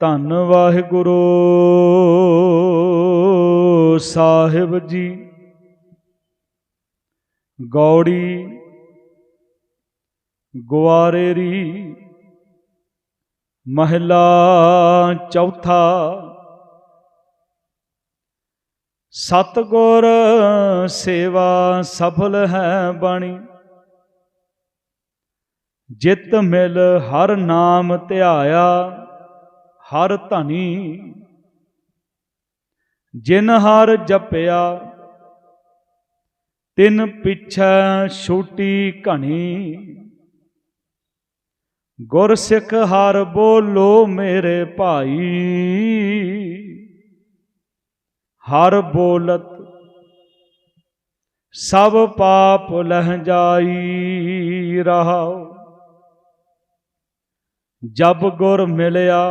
ਧੰਨ ਵਾਹਿਗੁਰੂ ਸਾਹਿਬ ਜੀ। ਗੌੜੀ, ਗੁਆਰੇਰੀ, ਮਹਿਲਾ ਚੌਥਾ, ਸਤਗੁਰ ਸੇਵਾ ਸਫਲ ਹੈ ਬਾਣੀ। ਜਿਤ ਮਿਲ ਹਰ ਨਾਮ ਧਿਆਇਆ। ਹਰ ਧਨੀ। ਜਿਨ ਹਰ ਜਪਿਆ, ਤਿਨ ਪਿਛੈ ਛੋਟੀ ਘਣੀ। ਗੁਰ ਸਿੱਖ ਹਰ ਬੋਲੋ ਮੇਰੇ ਭਾਈ। ਹਰ ਬੋਲਤ ਸਭ ਪਾਪ ਲਹਿ ਜਾਈ ਰਹਾਉ। ਜਬ ਗੁਰ ਮਿਲਿਆ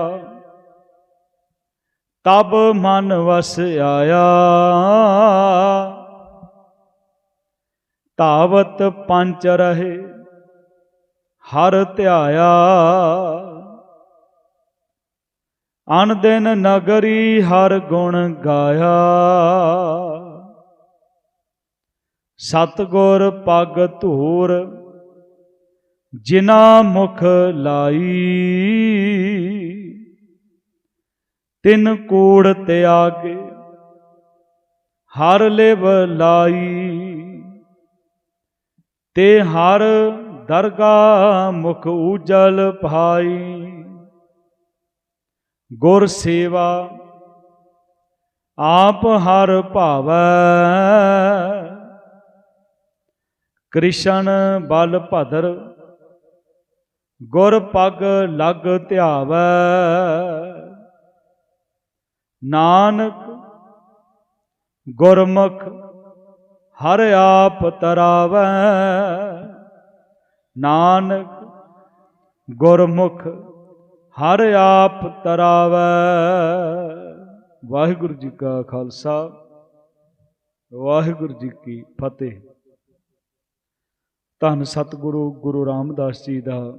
ਤਬ ਮਨ ਵਸ ਆਇਆ। ਤਾਵਤ ਪੰਚ ਰਹੇ, ਹਰ ਧਿਆਇਆ। ਅਨ ਦਿਨ ਨਗਰੀ ਹਰ ਗੁਣ ਗਾਇਆ। ਸਤਗੁਰ ਪਗ ਧੂਰ ਜਿਨਾ ਮੁਖ ਲਾਈ। ਤਿੰਨ ਕੋੜ ਤਿਆਗੇ, ਹਰ ਲਿਵ ਲਾਈ। ਤੇ ਹਰ ਦਰਗਾ ਮੁਖ ਉਜਲ ਭਾਈ। ਗੁਰ ਸੇਵਾ, ਆਪ ਹਰ ਭਾਵੈ। ਕ੍ਰਿਸ਼ਨ ਬਲ ਭਦਰ, ਗੁਰ ਪਗ ਲਗ ਧਿਆਵੈ। ਨਾਨਕ ਗੁਰਮੁਖ ਹਰ ਆਪ ਤਰਾਵੈ। ਨਾਨਕ ਗੁਰਮੁਖ ਹਰ ਆਪ ਤਰਾਵੈ। ਵਾਹਿਗੁਰੂ ਜੀ ਕਾ ਖਾਲਸਾ, ਵਾਹਿਗੁਰੂ ਜੀ ਕੀ ਫਤਿਹ। ਧੰਨ ਸਤਿਗੁਰੂ ਗੁਰੂ ਰਾਮਦਾਸ ਜੀ ਦਾ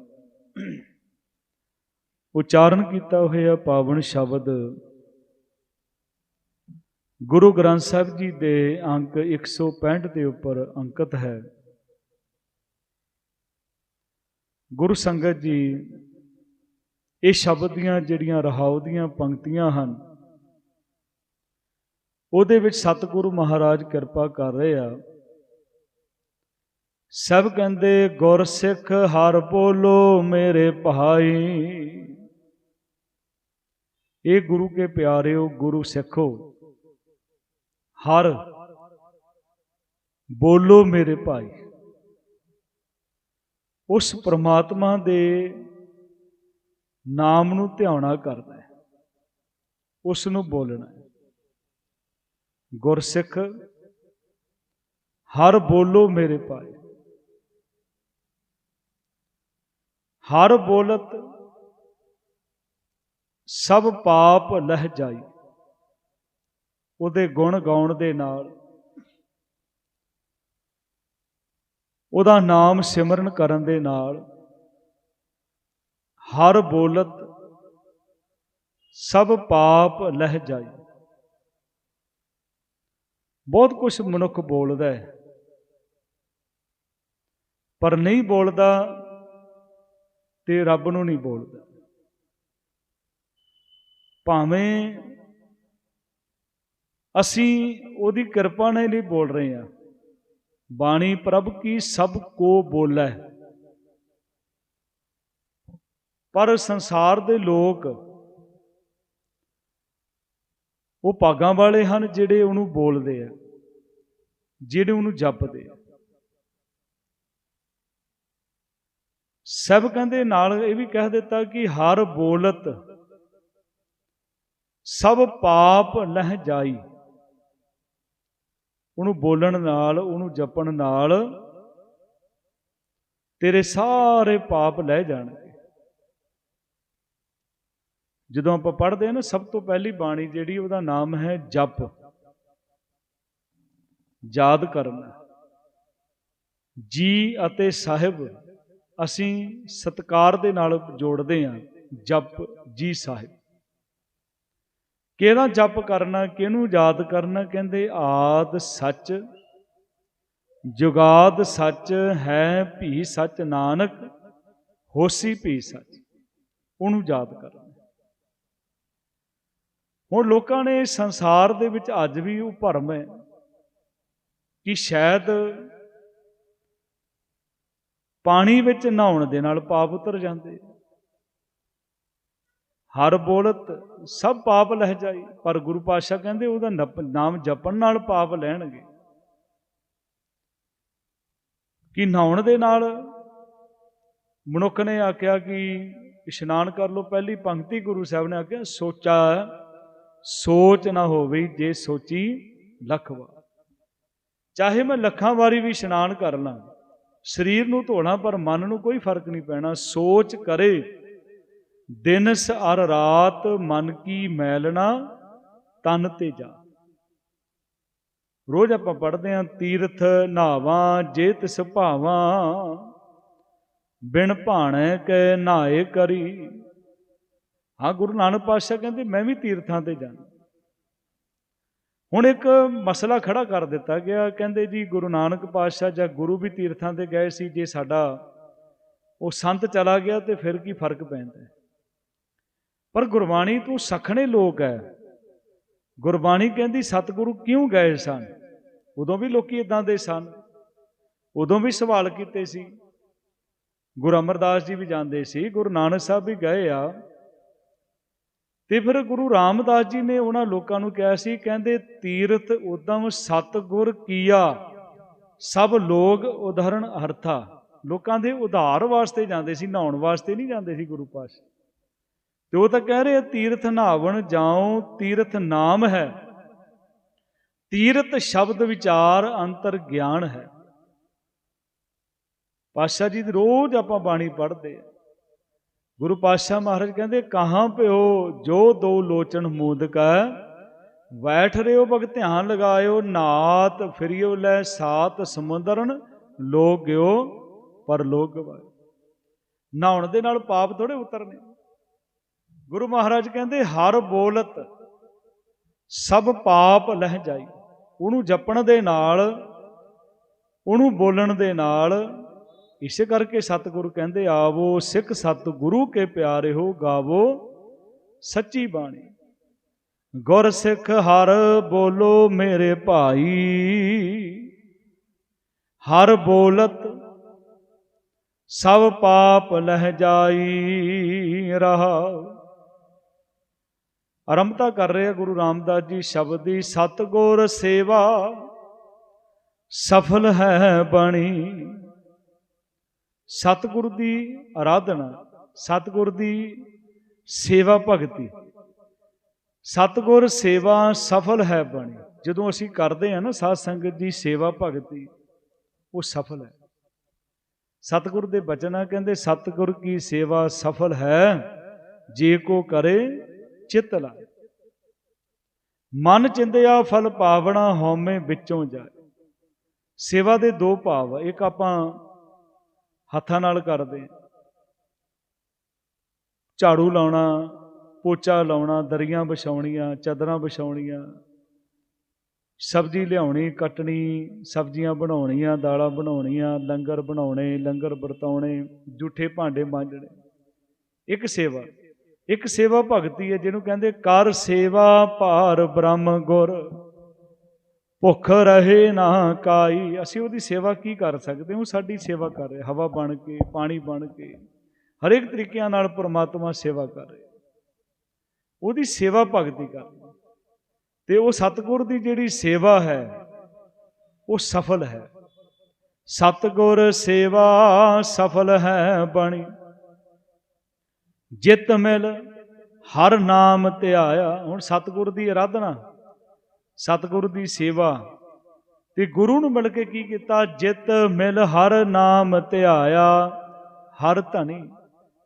ਉਚਾਰਨ ਕੀਤਾ ਹੋਇਆ ਪਾਵਨ ਸ਼ਬਦ ਗੁਰੂ ਗ੍ਰੰਥ ਸਾਹਿਬ ਜੀ ਦੇ ਅੰਕ 165 ਦੇ ਉੱਪਰ ਅੰਕਿਤ ਹੈ। ਗੁਰੂ ਸੰਗਤ ਜੀ, ਇਹ ਸ਼ਬਦ ਦੀਆਂ ਜਿਹੜੀਆਂ ਰਹਾਉ ਦੀਆਂ ਪੰਕਤੀਆਂ ਹਨ, ਉਹਦੇ ਵਿੱਚ ਸਤਿਗੁਰੂ ਮਹਾਰਾਜ ਕਿਰਪਾ ਕਰ ਰਹੇ ਆ। ਸਭ ਕਹਿੰਦੇ, ਗੁਰ ਸਿੱਖ ਹਰ ਬੋਲੋ ਮੇਰੇ ਭਾਈ। ਇਹ ਗੁਰੂ ਕੇ ਪਿਆਰਿਓ, ਗੁਰੂ ਸਿੱਖੋ। ਹਰ ਬੋਲੋ ਮੇਰੇ ਭਾਈ। ਉਸ ਪ੍ਰਮਾਤਮਾ ਦੇ ਨਾਮ ਨੂੰ ਧਿਆਉਣਾ ਕਰਨਾ ਹੈ। ਉਸ ਨੂੰ ਬੋਲਣਾ ਹੈ। ਗੁਰਸਿੱਖ, ਹਰ ਬੋਲੋ ਮੇਰੇ ਭਾਈ। ਹਰ ਬੋਲਤ ਸਭ ਪਾਪ ਲਹਿ ਜਾਈ। ਉਹਦੇ ਗੁਣ ਗਾਉਣ ਦੇ ਨਾਲ ਉਹਦਾ ਨਾਮ ਸਿਮਰਨ ਕਰਨ ਦੇ ਨਾਲ ਹਰ ਬੋਲਤ ਸਭ ਪਾਪ ਲਹਿ ਜਾਈ। ਬਹੁਤ ਕੁਝ ਮਨੁੱਖ ਬੋਲਦਾ ਹੈ। ਪਰ ਨਹੀਂ ਬੋਲਦਾ ਤੇ ਰੱਬ ਨੂੰ ਨਹੀਂ ਬੋਲਦਾ। ਭਾਵੇਂ ਅਸੀਂ ਉਹਦੀ ਕਿਰਪਾ ਨੇ ਲਈ ਬੋਲ ਰਹੇ ਹਾਂ। ਬਾਣੀ ਪ੍ਰਭ ਕੀ ਸਭ ਕੋ ਬੋਲੇ। ਪਰ ਸੰਸਾਰ ਦੇ ਲੋਕ ਉਹ ਭਾਗਾਂ ਵਾਲੇ ਹਨ ਜਿਹੜੇ ਉਹਨੂੰ ਬੋਲਦੇ ਆ, ਜਿਹੜੇ ਉਹਨੂੰ ਜਪਦੇ ਆ। ਸਭ ਕਹਿੰਦੇ ਨਾਲ ਇਹ ਵੀ ਕਹਿ ਦਿੱਤਾ ਕਿ ਹਰ ਬੋਲਤ ਸਭ ਪਾਪ ਲਹਿ ਜਾਈ। ਉਹਨੂੰ ਬੋਲਣ ਨਾਲ, ਉਹਨੂੰ ਜਪਣ ਨਾਲ ਤੇਰੇ ਸਾਰੇ ਪਾਪ ਲੈ ਜਾਣਗੇ। ਜਦੋਂ ਆਪਾਂ ਪੜ੍ਹਦੇ ਹਾਂ ਨਾ, ਸਭ ਤੋਂ ਪਹਿਲੀ ਬਾਣੀ ਜਿਹੜੀ ਉਹਦਾ ਨਾਮ ਹੈ ਜਪ। ਯਾਦ ਕਰਨਾ। ਜੀ ਅਤੇ ਸਾਹਿਬ, ਅਸੀਂ ਸਤਕਾਰ ਦੇ ਨਾਲ ਜੋੜਦੇ ਹਾਂ। ਜਪ, ਜੀ ਸਾਹਿਬ। ਕਿਹਦਾ ਜਪ ਕਰਨਾ, ਕਿਹਨੂੰ ਯਾਦ ਕਰਨਾ? ਕਹਿੰਦੇ, ਆਦ ਸੱਚ, ਜੁਗਾਦ ਸੱਚ ਹੈ ਭੀ ਸੱਚ ਨਾਨਕ, ਹੋਸੀ ਭੀ ਸੱਚ। ਉਹਨੂੰ ਯਾਦ ਕਰਨਾ। ਹੁਣ ਲੋਕਾਂ ਨੇ ਸੰਸਾਰ ਦੇ ਵਿੱਚ ਅੱਜ ਵੀ ਉਹ ਭਰਮ ਹੈ ਕਿ ਸ਼ਾਇਦ ਪਾਣੀ ਵਿੱਚ ਨਹਾਉਣ ਦੇ ਨਾਲ ਪਾਪ ਉਤਰ ਜਾਂਦੇ। ਹਰ ਬੋਲਤ ਸਭ ਪਾਪ ਲਹਿ ਜਾਈ। ਪਰ ਗੁਰੂ ਪਾਤਸ਼ਾਹ ਕਹਿੰਦੇ ਉਹਦਾ ਨਪ- ਨਾਮ ਜਪਣ ਨਾਲ ਪਾਪ ਲੈਣਗੇ। ਕਿ ਨਹਾਉਣ ਦੇ ਨਾਲ ਮਨੁੱਖ ਨੇ ਆਖਿਆ ਕਿ ਇਸ਼ਨਾਨ ਕਰ ਲਓ। ਪਹਿਲੀ ਪੰਕਤੀ ਗੁਰੂ ਸਾਹਿਬ ਨੇ ਆਖਿਆ, ਸੋਚਾ, ਸੋਚ ਨਾ ਹੋਵੇ ਜੇ ਸੋਚੀ ਲੱਖ ਵਾਰ ਚਾਹੇ ਮੈਂ ਲੱਖਾਂ ਵਾਰੀ ਵੀ ਇਸ਼ਨਾਨ ਕਰ ਲਾਂ, ਸਰੀਰ ਨੂੰ ਧੋਣਾ ਪਰ ਮਨ ਨੂੰ ਕੋਈ ਫ਼ਰਕ ਨਹੀਂ ਪੈਣਾ। ਸੋਚ ਕਰੇ ਦਿਨਸ ਅਰ ਰਾਤ ਮਨ ਕੀ ਮੈਲਣਾ ਤਨ ਤੇ ਜਾ। ਰੋਜ਼ ਆਪਾਂ ਪੜ੍ਹਦੇ ਆਂ ਤੀਰਥ ਨਾਵਾਂ ਜੇ ਤਿਸ ਭਾਵਾਂ ਬਿਨ ਭਾਣੇ ਕੈ ਨਾਏ ਕਰੀ। ਹਾਂ, ਗੁਰੂ ਨਾਨਕ ਪਾਤਸ਼ਾਹ ਕਹਿੰਦੇ, ਮੈਂ ਵੀ ਤੀਰਥਾਂ ਤੇ ਜਾਣਾ ਹੁਣ ਇੱਕ ਮਸਲਾ ਖੜਾ ਕਰ ਦਿੱਤਾ ਗਿਆ। ਕਹਿੰਦੇ ਜੀ, ਗੁਰੂ ਨਾਨਕ ਪਾਤਸ਼ਾਹ ਜਾਂ ਗੁਰੂ ਵੀ ਤੀਰਥਾਂ ਤੇ ਗਏ ਸੀ, ਜੇ ਸਾਡਾ ਉਹ ਸੰਤ ਚਲਾ ਗਿਆ ਤੇ ਫਿਰ ਕੀ ਫ਼ਰਕ ਪੈਂਦਾ ਪਰ ਗੁਰਬਾਣੀ ਤੋਂ ਸਖਣੇ ਲੋਕ ਹੈ ਗੁਰਬਾਣੀ ਕਹਿੰਦੀ ਸਤਿਗੁਰੂ ਕਿਉਂ ਗਏ ਸਨ? ਉਦੋਂ ਵੀ ਲੋਕੀ ਇਦਾਂ ਦੇ ਸਨ। ਉਦੋਂ ਵੀ ਸਵਾਲ ਕੀਤੇ ਸੀ। ਗੁਰੂ ਅਮਰਦਾਸ ਜੀ ਵੀ ਜਾਂਦੇ ਸੀ, ਗੁਰੂ ਨਾਨਕ ਸਾਹਿਬ ਵੀ ਗਏ ਆ। ਤੇ ਫਿਰ ਗੁਰੂ ਰਾਮਦਾਸ ਜੀ ਨੇ ਉਹਨਾਂ ਲੋਕਾਂ ਨੂੰ ਕਿਹਾ ਸੀ, ਕਹਿੰਦੇ ਤੀਰਥ ਉਦਮ ਸਤਗੁਰ ਕੀਆ। ਸਭ ਲੋਕ ਉਦਾਹਰਣ ਅਰਥਾ। ਲੋਕਾਂ ਦੇ ਉਧਾਰ ਵਾਸਤੇ ਜਾਂਦੇ ਸੀ, ਨਹਾਉਣ ਵਾਸਤੇ ਨਹੀਂ ਜਾਂਦੇ ਸੀ ਗੁਰੂ ਪਾਸ ਤੇ ਉਹ ਤਾਂ ਕਹਿ ਰਹੇ ਤੀਰਥ ਨਹਾਵਣ ਜਾਓ ਤੀਰਥ ਨਾਮ ਹੈ। ਤੀਰਥ ਸ਼ਬਦ ਵਿਚਾਰ ਅੰਤਰ ਗਿਆਨ ਹੈ। ਪਾਤਸ਼ਾਹ ਜੀ ਦੀ ਰੋਜ਼ ਆਪਾਂ ਬਾਣੀ ਪੜ੍ਹਦੇ ਆ। ਗੁਰੂ ਪਾਤਸ਼ਾਹ ਮਹਾਰਾਜ ਕਹਿੰਦੇ, ਕਹਾਂ ਪਿਓ, ਜੋ ਦੋ ਲੋਚਨ ਮੂਦਕਾ ਬੈਠ ਰਿਓ ਬਗ ਧਿਆਨ ਲਗਾਇਓ, ਨਾਤ ਫਿਰਿਓ ਲੈ ਸਾਤ ਸਮੁੰਦਰਨ ਲੋਗਿਓ ਪਰ ਲੋਕ ਗਵਾਏ। ਨਹਾਉਣ ਦੇ ਨਾਲ ਪਾਪ ਥੋੜੇ ਉਤਰਨੇ। ਗੁਰੂ ਮਹਾਰਾਜ ਕਹਿੰਦੇ, ਹਰ ਬੋਲਤ ਸਭ ਪਾਪ ਲਹਿ ਜਾਈ। ਉਹਨੂੰ ਜਪਣ ਦੇ ਨਾਲ, ਉਹਨੂੰ ਬੋਲਣ ਦੇ ਨਾਲ, ਇਸੇ ਕਰਕੇ ਸਤਿਗੁਰੂ ਕਹਿੰਦੇ, ਆਵੋ ਸਿੱਖ ਸਤਿਗੁਰੂ ਕੇ ਪਿਆਰੇ ਹੋ ਗਾਵੋ ਸੱਚੀ ਬਾਣੀ। ਗੁਰ ਸਿੱਖ ਹਰ ਬੋਲੋ ਮੇਰੇ ਭਾਈ। ਹਰ ਬੋਲਤ ਸਭ ਪਾਪ ਲਹਿ ਜਾਈ ਰਹਾ। ਆਰੰਭਤਾ ਕਰ ਰਹੇ ਆ ਗੁਰੂ ਰਾਮਦਾਸ ਜੀ, ਸ਼ਬਦ ਦੀ ਸਤਗੁਰ ਸੇਵਾ। ਸਫਲ ਹੈ ਬਾਣੀ। ਸਤਿਗੁਰ ਦੀ ਆਰਾਧਨਾ, ਸਤਿਗੁਰ ਦੀ ਸੇਵਾ ਭਗਤੀ। ਸਤਿਗੁਰ ਸੇਵਾ ਸਫਲ ਹੈ ਬਾਣੀ। ਜਦੋਂ ਅਸੀਂ ਕਰਦੇ ਹਾਂ ਨਾ ਸਾਧ ਸੰਗਤ ਦੀ ਸੇਵਾ ਭਗਤੀ, ਉਹ ਸਫਲ ਹੈ। ਸਤਿਗੁਰ ਦੇ ਬਚਨਾ ਕਹਿੰਦੇ, ਸਤਿਗੁਰ ਕੀ ਸੇਵਾ ਸਫਲ ਹੈ? ਜੇ ਕੋ ਕਰੇ ਚਿਤ ਲਾ ਮਨ ਚਿੰਦਿਆ ਫਲ ਪਾਵਣਾ ਹਉਮੈ ਵਿੱਚੋਂ ਜਾਏ। ਸੇਵਾ ਦੇ ਦੋ ਭਾਵ ਇੱਕ ਆਪਾਂ ਹੱਥਾਂ ਨਾਲ ਕਰਦੇ ਹਾਂ। ਝਾੜੂ ਲਾਉਣਾ, ਪੋਚਾ ਲਾਉਣਾ, ਦਰੀਆਂ ਵਿਛਾਉਣੀਆਂ, ਚਾਦਰਾਂ ਵਿਛਾਉਣੀਆਂ, ਸਬਜ਼ੀ ਲਿਆਉਣੀ, ਕੱਟਣੀ, ਸਬਜ਼ੀਆਂ ਬਣਾਉਣੀਆਂ, ਦਾਲਾਂ ਬਣਾਉਣੀਆਂ, ਲੰਗਰ ਬਣਾਉਣੇ, ਲੰਗਰ ਵਰਤਾਉਣੇ, ਜੂਠੇ ਭਾਂਡੇ ਮਾਂਜਣੇ। ਇੱਕ ਸੇਵਾ। ਇੱਕ ਸੇਵਾ ਭਗਤੀ ਹੈ ਜਿਹਨੂੰ ਕਹਿੰਦੇ ਕਰ ਸੇਵਾ ਭਾਰ ਬ੍ਰਹਮ ਗੁਰ। ਭੁੱਖ ਰਹੇ ਨਾ ਕਾਈ। ਅਸੀਂ ਉਹਦੀ ਸੇਵਾ ਕੀ ਕਰ ਸਕਦੇ ਹਾਂ? ਉਹ ਸਾਡੀ ਸੇਵਾ ਕਰ ਰਿਹਾ। ਹਵਾ ਬਣ ਕੇ, ਪਾਣੀ ਬਣ ਕੇ, ਹਰੇਕ ਤਰੀਕਿਆਂ ਨਾਲ ਪ੍ਰਮਾਤਮਾ ਸੇਵਾ ਕਰ ਰਿਹਾ। ਉਹਦੀ ਸੇਵਾ ਭਗਤੀ ਕਰ ਤੇ ਉਹ ਸਤਿਗੁਰ ਦੀ ਜਿਹੜੀ ਸੇਵਾ ਹੈ, ਉਹ ਸਫਲ ਹੈ। ਸਤਿਗੁਰ ਸੇਵਾ ਸਫਲ ਹੈ ਬਣੀ। ਜਿਤ ਮਿਲ, ਹਰ ਨਾਮ ਧਿਆਇਆ ਹੁਣ ਸਤਿਗੁਰ ਦੀ ਆਰਾਧਨਾ ਸਤਿਗੁਰ ਦੀ ਸੇਵਾ ਤੇ ਗੁਰੂ ਨੂੰ ਮਿਲ ਕੇ ਕੀ ਕੀਤਾ? ਜਿਤ ਮਿਲ, ਹਰ ਨਾਮ ਧਿਆਇਆ ਹਰ ਧਣੀ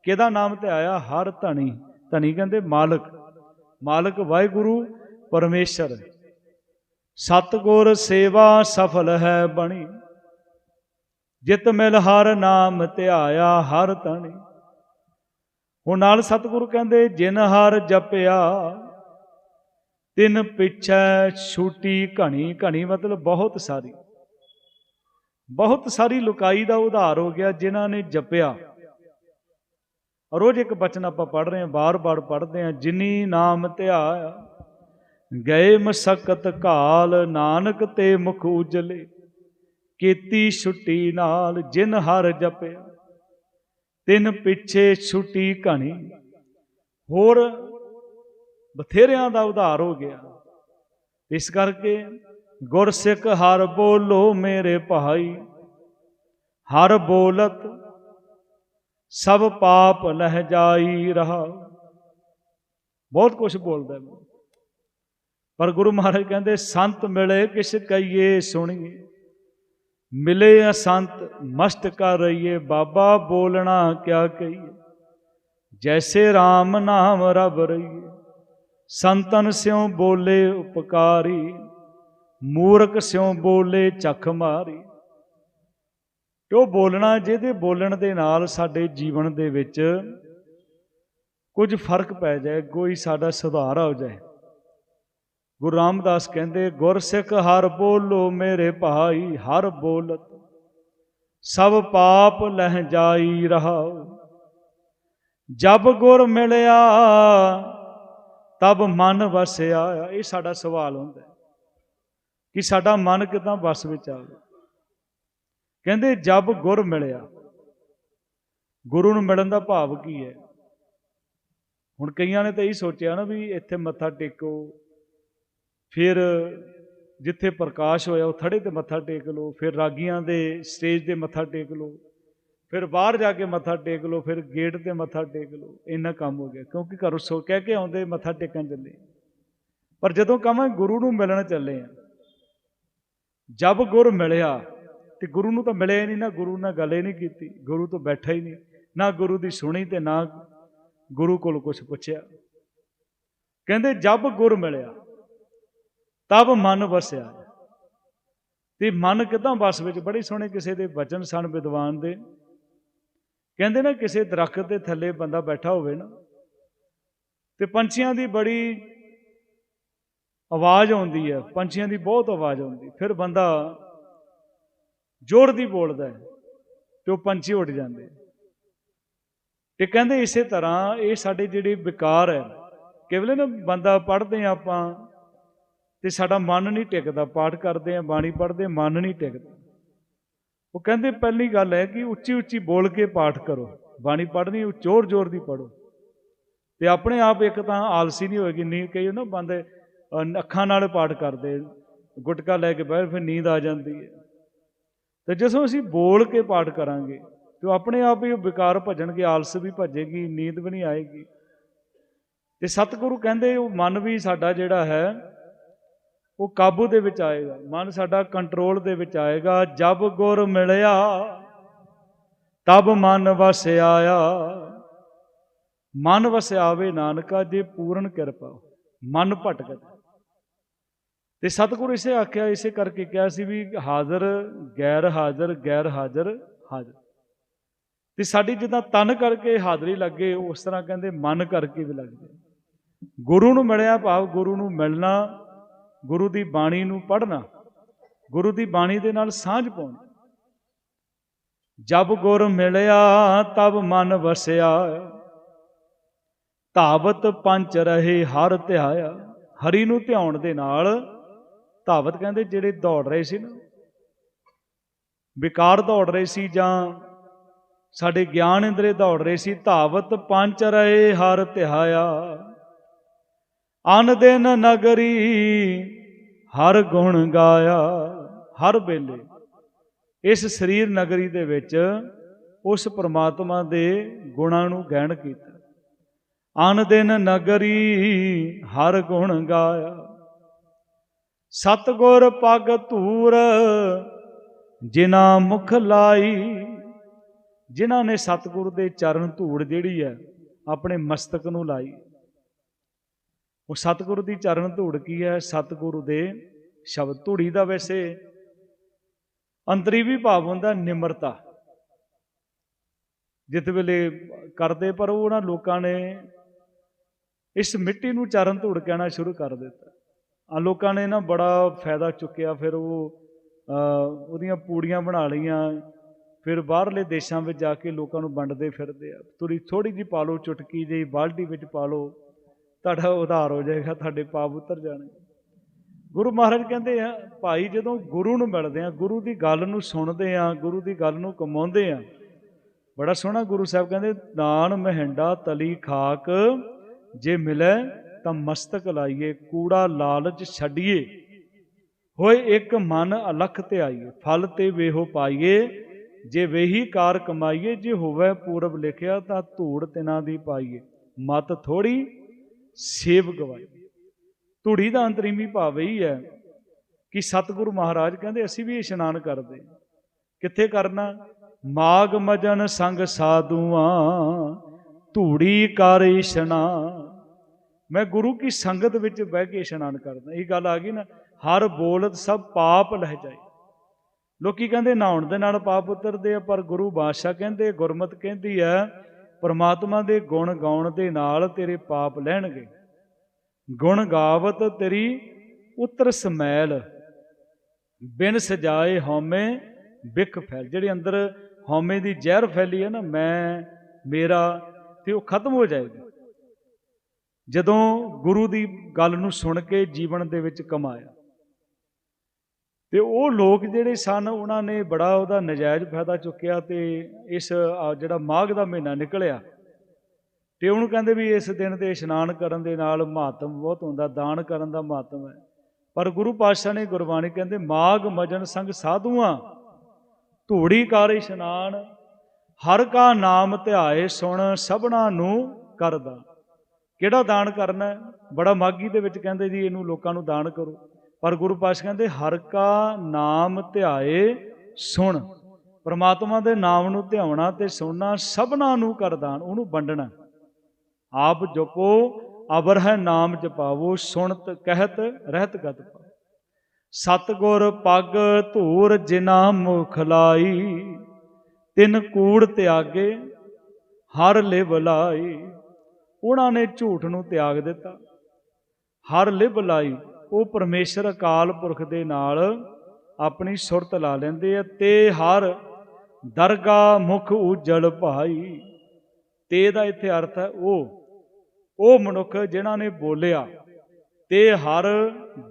ਕਿਹਦਾ ਨਾਮ ਧਿਆਇਆ ਹਰ ਧਣੀ ਧਣੀ ਕਹਿੰਦੇ ਮਾਲਕ। ਮਾਲਕ ਵਾਹਿਗੁਰੂ, ਪਰਮੇਸ਼ਰ। ਸਤਿਗੁਰ ਸੇਵਾ ਸਫਲ ਹੈ ਬਣੀ। ਜਿਤ ਮਿਲ, ਹਰ ਨਾਮ ਧਿਆਇਆ ਹਰ ਧਣੀ ਹੁਣ ਨਾਲ ਸਤਿਗੁਰੂ ਕਹਿੰਦੇ, ਜਿਨ ਹਰ ਜਪਿਆ, ਤਿੰਨ ਪਿੱਛੇ ਛੂਟੀ ਘਣੀ ਘਣੀ ਮਤਲਬ ਬਹੁਤ ਸਾਰੀ। ਬਹੁਤ ਸਾਰੀ ਲੁਕਾਈ ਦਾ ਉਧਾਰ ਹੋ ਗਿਆ ਜਿਨ੍ਹਾਂ ਨੇ ਜਪਿਆ। ਰੋਜ਼ ਇੱਕ ਬਚਨ ਆਪਾਂ ਪੜ ਰਹੇ ਹਾਂ, ਬਾਰ-ਬਾਰ ਪੜ੍ਹਦੇ ਹਾਂ, ਜਿਨੀ ਨਾਮ ਧਿਆ, ਗਏ ਮਸਕਤ ਕਾਲ, ਨਾਨਕ ਤੇ ਮੁਖ ਉਜਲੇ, ਕੀਤੀ ਛੁੱਟੀ ਨਾਲ ਜਿਨ ਹਰ ਜਪਿਆ। ਤਿੰਨ ਪਿੱਛੇ ਛੁੱਟੀ ਘਣੀ ਹੋਰ ਬਥੇਰਿਆਂ ਦਾ ਉਧਾਰ ਹੋ ਗਿਆ। ਇਸ ਕਰਕੇ ਗੁਰਸਿੱਖ ਹਰ ਬੋਲੋ ਮੇਰੇ ਭਾਈ, ਹਰ ਬੋਲਤ ਸਭ ਪਾਪ ਲਹਿ ਜਾਈ ਰਹਾ। ਬਹੁਤ ਕੁਝ ਬੋਲਦਾ ਹੈ। ਪਰ ਗੁਰੂ ਮਹਾਰਾਜ ਕਹਿੰਦੇ, ਸੰਤ ਮਿਲੇ ਕਿਸ਼ ਕਈਏ ਸੁਣੀਏ। ਮਿਲੇ ਅਸੰਤ ਮਸਤ ਕਰ ਰਹੀਏ। ਬਾਬਾ ਬੋਲਣਾ ਕਿਆ ਕਹੀਏ? ਜੈਸੇ RAM ਨਾਮ ਰਬ ਰਹੀਏ। ਸੰਤਨ ਸਿਉ ਬੋਲੇ ਉਪਕਾਰੀ। ਮੂਰਖ ਸਿਉ ਬੋਲੇ ਚੱਖ ਮਾਰੀ। ਤੇ ਉਹ ਬੋਲਣਾ, ਜਿਹਦੇ ਬੋਲਣ ਦੇ ਨਾਲ ਸਾਡੇ ਜੀਵਨ ਦੇ ਵਿੱਚ ਕੁਝ ਫ਼ਰਕ ਪੈ ਜਾਏ, ਕੋਈ ਸਾਡਾ ਸੁਧਾਰ ਹੋ ਜਾਏ। ਗੁਰੂ ਰਾਮਦਾਸ ਕਹਿੰਦੇ, ਗੁਰ ਸਿੱਖ ਹਰ ਬੋਲੋ ਮੇਰੇ ਭਾਈ, ਹਰ ਬੋਲਤ। ਸਭ ਪਾਪ ਲਹਿ ਜਾਈ ਰਹਾਉ। ਜਬ ਗੁਰ ਮਿਲਿਆ, ਤਬ ਮਨ ਵਸਿਆ। ਇਹ ਸਾਡਾ ਸਵਾਲ ਹੁੰਦਾ ਕਿ ਸਾਡਾ ਮਨ ਕਿਦਾਂ ਵਸ ਵਿੱਚ ਆਵੇ ਕਹਿੰਦੇ, ਜਬ ਗੁਰ ਮਿਲਿਆ, ਗੁਰੂ ਨੂੰ ਮਿਲਣ ਦਾ ਭਾਵ ਕੀ ਹੈ? ਹੁਣ ਕਈਆਂ ਨੇ ਤਾਂ ਇਹ ਸੋਚਿਆ ਨਾ ਵੀ ਇੱਥੇ ਮੱਥਾ ਟੇਕੋ ਫਿਰ ਜਿੱਥੇ ਪ੍ਰਕਾਸ਼ ਹੋਇਆ, ਉਹ ਥੜੇ ਤੇ ਮੱਥਾ ਟੇਕ ਲਓ, ਫਿਰ ਰਾਗੀਆਂ ਦੇ ਸਟੇਜ ਤੇ ਮੱਥਾ ਟੇਕ ਲਓ, ਫਿਰ ਬਾਹਰ ਜਾ ਕੇ ਮੱਥਾ ਟੇਕ ਲਓ, ਫਿਰ ਗੇਟ ਤੇ ਮੱਥਾ ਟੇਕ ਲਓ, ਇੰਨਾ ਕੰਮ ਹੋ ਗਿਆ। ਕਿਉਂਕਿ ਘਰੋਂ ਸੋ, ਕਹਿ ਕੇ ਆਉਂਦੇ ਮੱਥਾ ਟੇਕਣ ਚੱਲੇ। ਪਰ ਜਦੋਂ ਕਹਾਂ ਗੁਰੂ ਨੂੰ ਮਿਲਣ ਚੱਲੇ ਆ, ਜਬ ਗੁਰ ਮਿਲਿਆ, ਤੇ ਗੁਰੂ ਨੂੰ ਤਾਂ ਮਿਲਿਆ ਹੀ ਨਹੀਂ, ਨਾ ਗੁਰੂ ਨਾਲ ਗੱਲ ਹੀ ਨਹੀਂ ਕੀਤੀ, ਗੁਰੂ ਤੋਂ ਬੈਠਾ ਹੀ ਨਹੀਂ, ਨਾ ਗੁਰੂ ਦੀ ਸੁਣੀ ਤੇ ਨਾ ਗੁਰੂ ਕੋਲ ਕੁਝ ਪੁੱਛਿਆ। ਕਹਿੰਦੇ ਜਬ ਗੁਰ ਮਿਲਿਆ ਤਬ ਮਨ ਵਸਿਆ। ਤੇ ਮਨ ਕਿਦਾਂ ਵਸ ਵਿੱਚ? ਬੜੇ ਸੋਹਣੇ ਕਿਸੇ ਦੇ ਵਚਨ ਸਨ ਵਿਦਵਾਨ ਦੇ। ਕਹਿੰਦੇ ਨਾ ਕਿਸੇ ਦਰਖਤ ਦੇ ਥੱਲੇ ਬੰਦਾ ਬੈਠਾ ਹੋਵੇ ਨਾ, ਤੇ ਪੰਛੀਆਂ ਦੀ ਬੜੀ ਆਵਾਜ਼ ਆਉਂਦੀ ਹੈ, ਪੰਛੀਆਂ ਦੀ ਬਹੁਤ ਆਵਾਜ਼ ਆਉਂਦੀ। ਫਿਰ ਬੰਦਾ ਜ਼ੋਰ ਦੀ ਬੋਲਦਾ ਹੈ ਤੇ ਉਹ ਪੰਛੀ ਉੱਡ ਜਾਂਦੇ। ਤੇ ਕਹਿੰਦੇ ਇਸੇ ਤਰ੍ਹਾਂ ਇਹ ਸਾਡੇ ਜਿਹੜੇ ਵਿਕਾਰ ਹੈ ਕੇਵਲ ਨਾ ਬੰਦਾ ਪੜ੍ਹਦੇ ਆ ਆਪਾਂ ਤੇ ਸਾਡਾ ਮਨ ਨਹੀਂ ਟਿਕਦਾ, ਪਾਠ ਕਰਦੇ ਆ, ਬਾਣੀ ਪੜ੍ਹਦੇ ਮਨ ਨਹੀਂ ਟਿਕਦਾ। ਉਹ ਕਹਿੰਦੇ ਪਹਿਲੀ ਗੱਲ ਹੈ ਕਿ ਉੱਚੀ ਉੱਚੀ ਬੋਲ ਕੇ ਪਾਠ ਕਰੋ, ਬਾਣੀ ਪੜ੍ਹਨੀ ਜ਼ੋਰ ਜ਼ੋਰ ਦੀ ਪੜੋ ਤੇ ਆਪਣੇ ਆਪ ਇੱਕ ਤਾਂ ਆਲਸੀ ਨਹੀਂ ਹੋਏਗੀ, ਨੀਂਦ ਕਈ ਨਾ ਬੰਦੇ ਅੱਖਾਂ ਨਾਲ ਪਾਠ ਕਰਦੇ, ਗੁਟਕਾ ਲੈ ਕੇ ਬਹਿ, ਫਿਰ ਨੀਂਦ ਆ ਜਾਂਦੀ ਹੈ। ਤੇ ਜਦੋਂ ਅਸੀਂ ਬੋਲ ਕੇ ਪਾਠ ਕਰਾਂਗੇ, ਤੇ ਉਹ ਆਪਣੇ ਆਪ ਹੀ ਉਹ ਵਿਕਾਰ ਭਜਣਗੇ, ਆਲਸ ਵੀ ਭਜੇਗੀ, ਨੀਂਦ ਵੀ ਨਹੀਂ ਆਏਗੀ। ਤੇ ਸਤਿਗੁਰੂ ਕਹਿੰਦੇ, ਉਹ ਮਨ ਵੀ ਸਾਡਾ ਜਿਹੜਾ ਹੈ ਉਹ ਕਾਬੂ ਦੇ ਵਿੱਚ ਆਏਗਾ। ਮਨ ਸਾਡਾ ਕੰਟਰੋਲ ਦੇ ਵਿੱਚ ਆਏਗਾ। ਜਬ ਗੁਰ ਮਿਲਿਆ, ਤਬ ਮਨ ਵਸ ਆਇਆ ਮਨ ਵਸ ਆਵੇ ਨਾਨਕਾ ਜੇ ਪੂਰਨ ਕਿਰਪਾ। ਮਨ ਭਟਕਦਾ। ਤੇ ਸਤਿਗੁਰੂ ਇਸੇ ਆਖਿਆ, ਇਸੇ ਕਰਕੇ ਕਿਹਾ ਸੀ ਵੀ ਹਾਜ਼ਰ, ਗੈਰ ਹਾਜ਼ਰ ਗੈਰ ਹਾਜ਼ਰ ਹਾਜ਼ਰ। ਤੇ ਸਾਡੀ ਜਿੱਦਾਂ ਤਨ ਕਰਕੇ ਹਾਜ਼ਰੀ ਲੱਗੇ ਉਸ ਤਰ੍ਹਾਂ ਕਹਿੰਦੇ ਮਨ ਕਰਕੇ ਵੀ ਲੱਗਦੇ ਗੁਰੂ ਨੂੰ ਮਿਲਿਆ ਭਾਵ ਗੁਰੂ ਨੂੰ ਮਿਲਣਾ ਗੁਰੂ ਦੀ ਬਾਣੀ ਨੂੰ ਪੜ੍ਹਨਾ, ਗੁਰੂ ਦੀ ਬਾਣੀ ਦੇ ਨਾਲ ਸਾਂਝ ਪਾਉਣੀ। ਜਬ ਗੁਰ ਮਿਲਿਆ, ਤਬ ਮਨ ਵਸਿਆ। ਧਾਵਤ ਪੰਚ ਰਹੇ, ਹਰ ਧਿਆਇਆ। ਹਰੀ ਨੂੰ ਧਿਆਉਣ ਦੇ ਨਾਲ ਧਾਵਤ ਕਹਿੰਦੇ ਜਿਹੜੇ ਦੌੜ ਰਹੇ ਸੀ ਨਾ, ਵਿਕਾਰ ਦੌੜ ਰਹੇ ਸੀ ਜਾਂ ਸਾਡੇ ਗਿਆਨ ਇੰਦਰੇ ਦੌੜ ਰਹੇ ਸੀ, ਧਾਵਤ ਪੰਚ ਰਹੇ, ਹਰ ਧਿਆਇਆ। ਅਨ ਦਿਨ ਨਗਰੀ ਹਰ ਗੁਣ ਗਾਇਆ, ਹਰ ਵੇਲੇ। ਇਸ ਸਰੀਰ ਨਗਰੀ ਦੇ ਵਿੱਚ ਉਸ ਪ੍ਰਮਾਤਮਾ ਦੇ ਗੁਣਾਂ ਨੂੰ ਗਹਿਣ ਕੀਤਾ। ਅਨ ਦਿਨ ਨਗਰੀ ਹਰ ਗੁਣ ਗਾਇਆ। ਸਤਗੁਰ ਪਗ ਧੂਰ, ਜਿਨ੍ਹਾਂ ਮੁਖ ਲਾਈ, ਜਿਨ੍ਹਾਂ ਨੇ ਸਤਗੁਰ ਦੇ ਚਰਨ ਧੂੜ ਜਿਹੜੀ ਹੈ, ਆਪਣੇ ਮਸਤਕ ਨੂੰ ਲਾਈ। ਉਹ ਸਤਿਗੁਰੂ ਦੀ ਚਰਨ ਧੂੜ ਕੀ ਹੈ? ਸਤਿਗੁਰੂ ਦੇ ਸ਼ਬਦ ਧੂੜੀ ਦਾ ਵੈਸੇ ਅੰਤਰੀ ਵੀ ਭਾਵ ਹੁੰਦਾ ਨਿਮਰਤਾ। ਜਿਤ ਵੇਲੇ ਕਰਦੇ ਪਰ ਉਹਨਾਂ ਲੋਕਾਂ ਨੇ ਇਸ ਮਿੱਟੀ ਨੂੰ ਚਰਨ ਧੂੜ ਕਹਿਣਾ ਸ਼ੁਰੂ ਕਰ ਦਿੱਤਾ। ਆ ਲੋਕਾਂ ਨੇ ਨਾ ਬੜਾ ਫਾਇਦਾ ਚੁੱਕਿਆ, ਫਿਰ ਉਹ ਉਹਦੀਆਂ ਪੂੜੀਆਂ ਬਣਾ ਲਈਆਂ, ਫਿਰ ਬਾਹਰਲੇ ਦੇਸ਼ਾਂ ਵਿੱਚ ਜਾ ਕੇ ਲੋਕਾਂ ਨੂੰ ਵੰਡਦੇ ਫਿਰਦੇ ਆ। ਤੁਰੀ ਥੋੜੀ ਜੀ ਪਾ ਲਓ, ਚੁਟਕੀ ਜਿਹੀ ਬਾਲਟੀ ਵਿੱਚ ਪਾ ਲਓ। ਤੁਹਾਡਾ ਉਧਾਰ ਹੋ ਜਾਏਗਾ, ਤੁਹਾਡੇ ਪਾਪ ਉਤਰ ਜਾਣੇ ਗੁਰੂ ਮਹਾਰਾਜ ਕਹਿੰਦੇ ਆ, ਭਾਈ ਜਦੋਂ ਗੁਰੂ ਨੂੰ ਮਿਲਦੇ ਆ, ਗੁਰੂ ਦੀ ਗੱਲ ਨੂੰ ਸੁਣਦੇ ਆ, ਗੁਰੂ ਦੀ ਗੱਲ ਨੂੰ ਕਮਾਉਂਦੇ ਆ, ਬੜਾ ਸੋਹਣਾ ਗੁਰੂ ਸਾਹਿਬ ਕਹਿੰਦੇ, ਦਾਨ ਮਹਿੰਡਾ ਤਲੀ ਖਾਕ, ਜੇ ਮਿਲੇ ਤਾਂ ਮਸਤਕ ਲਾਈਏ, ਕੂੜਾ ਲਾਲਚ ਛੱਡੀਏ। ਹੋਏ ਇੱਕ ਮਨ ਅਲਖ ਤੇ ਆਈਏ, ਫਲ ਤੇ ਵੇਹੋ ਪਾਈਏ, ਜੇ ਵੇਹੀ ਕਾਰ ਕਮਾਈਏ, ਜੇ ਹੋਵੇ ਪੂਰਬ ਲਿਖਿਆ ਤਾਂ ਧੂੜ ਤਿਨਾਂ ਦੀ ਪਾਈਏ। ਮਤ ਥੋੜੀ ਸੇਵ ਗਵਾਈ ਧੂੜੀ ਦਾ ਅੰਤਰੀਮੀ ਭਾਵ ਇਹੀ ਹੈ ਕਿ ਸਤਿਗੁਰੂ ਮਹਾਰਾਜ ਕਹਿੰਦੇ, ਅਸੀਂ ਵੀ ਇਸ਼ਨਾਨ ਕਰਦੇ ਕਿੱਥੇ ਕਰਨਾ? ਮਾਗ ਮਜਨ ਸੰਗ ਸਾਧੂਆਂ, ਧੂੜੀ ਕਰ ਇਸ਼ਨਾਨ। ਮੈਂ ਗੁਰੂ ਕੀ ਸੰਗਤ ਵਿੱਚ ਬਹਿ ਕੇ ਇਸ਼ਨਾਨ ਕਰਦਾ ਇਹ ਗੱਲ ਆ ਗਈ ਨਾ, ਹਰ ਬੋਲਤ ਸਭ ਪਾਪ ਲਹਿ ਜਾਏ ਲੋਕੀ ਕਹਿੰਦੇ, ਨਹਾਉਣ ਦੇ ਨਾਲ ਪਾਪ ਉਤਰਦੇ ਆ, ਪਰ ਗੁਰੂ ਬਾਦਸ਼ਾਹ ਕਹਿੰਦੇ, ਗੁਰਮਤ ਕਹਿੰਦੀ ਹੈ ਪਰਮਾਤਮਾ ਦੇ ਗੁਣ ਗਾਉਣ ਦੇ ਨਾਲ ਤੇਰੇ ਪਾਪ ਲੈਣਗੇ। ਗੁਣ ਗਾਵਤ ਤੇਰੀ ਉਤਰ ਸਮੈਲ। ਬਿਨ ਸਜਾਏ ਹਉਮੈ ਬਿਕ ਫੈਲ। ਜਿਹੜੇ ਅੰਦਰ ਹਉਮੈ ਦੀ ਜ਼ਹਿਰ ਫੈਲੀ ਹੈ ਨਾ, ਮੈਂ, ਮੇਰਾ, ਤੇ ਉਹ ਖਤਮ ਹੋ ਜਾਏਗੀ। ਜਦੋਂ ਗੁਰੂ ਦੀ ਗੱਲ ਨੂੰ ਸੁਣ ਕੇ ਜੀਵਨ ਦੇ ਵਿੱਚ ਕਮਾਇਆ ਤੇ ਉਹ ਲੋਕ ਜਿਹੜੇ ਸਨ, ਉਹਨਾਂ ਨੇ ਬੜਾ ਉਹਦਾ ਨਜਾਇਜ਼ ਫਾਇਦਾ ਚੁੱਕਿਆ ਤੇ ਇਸ ਜਿਹੜਾ ਮਾਘ ਦਾ ਮਹੀਨਾ ਨਿਕਲਿਆ। ਤੇ ਉਹਨੂੰ ਕਹਿੰਦੇ ਵੀ ਇਸ ਦਿਨ ਤੇ ਇਸ਼ਨਾਨ ਕਰਨ ਦੇ ਨਾਲ ਮਹਾਤਮ ਬਹੁਤ ਹੁੰਦਾ, ਦਾਨ ਕਰਨ ਦਾ ਮਹਾਤਮ ਹੈ। ਪਰ ਗੁਰੂ ਪਾਤਸ਼ਾਹ ਨੇ ਗੁਰਬਾਣੀ ਕਹਿੰਦੇ, ਮਾਘ ਮਜਨ ਸੰਗ ਸਾਧੂਆਂ, ਧੂੜੀ ਕਰ ਇਸ਼ਨਾਨ, ਹਰ ਕਾ ਨਾਮ ਧਿਆਏ ਸੁਣ, ਸਭਨਾ ਨੂੰ ਕਰਦਾ। ਕਿਹੜਾ ਦਾਨ ਕਰਨਾ ਬੜਾ ਮਾਗੀ ਦੇ ਵਿੱਚ ਕਹਿੰਦੇ ਜੀ, ਇਹਨੂੰ ਲੋਕਾਂ ਨੂੰ ਦਾਨ ਕਰੋ। ਪਰ ਗੁਰੂ ਪਾਤਸ਼ਾਹ ਕਹਿੰਦੇ, ਹਰ ਕਾ ਨਾਮ ਧਿਆਏ ਸੁਣ। ਪਰਮਾਤਮਾ ਦੇ ਨਾਮ ਨੂੰ ਧਿਆਉਣਾ ਤੇ ਸੁਣਨਾ ਸਭਨਾ ਨੂੰ ਕਰਦਾਨ ਉਹਨੂੰ ਵੰਡਣਾ। ਆਪ ਜਪੋ ਅਬਰ ਹੈ ਨਾਮ ਜਪਾਵੋ, ਸੁਣਤ, ਕਹਿਤ, ਰਹਿਤ ਗਤ ਪਾਓ ਸਤਗੁਰ ਪੱਗ ਧੂਰ ਜਿਨਾ ਮੁਖ ਲਾਈ, ਤਿਨ ਕੂੜ ਤਿਆਗੇ, ਹਰ ਲਿਵ ਲਾਈ। ਉਹਨਾਂ ਨੇ ਝੂਠ ਨੂੰ ਤਿਆਗ ਦਿੱਤਾ। ਹਰ ਲਿਵ ਲਾਈ ਉਹ ਪਰਮੇਸ਼ਰ ਅਕਾਲ ਪੁਰਖ ਦੇ ਨਾਲ ਆਪਣੀ ਸੁਰਤ ਲਾ ਲੈਂਦੇ ਆ, ਤੇ ਹਰ ਦਰਗਾ ਮੁਖ ਉਜਲ ਭਾਈ। ਤੇ ਦਾ ਇੱਥੇ ਅਰਥ ਹੈ ਉਹ ਉਹ ਮਨੁੱਖ ਜਿਨ੍ਹਾਂ ਨੇ ਬੋਲਿਆ, ਤੇ ਹਰ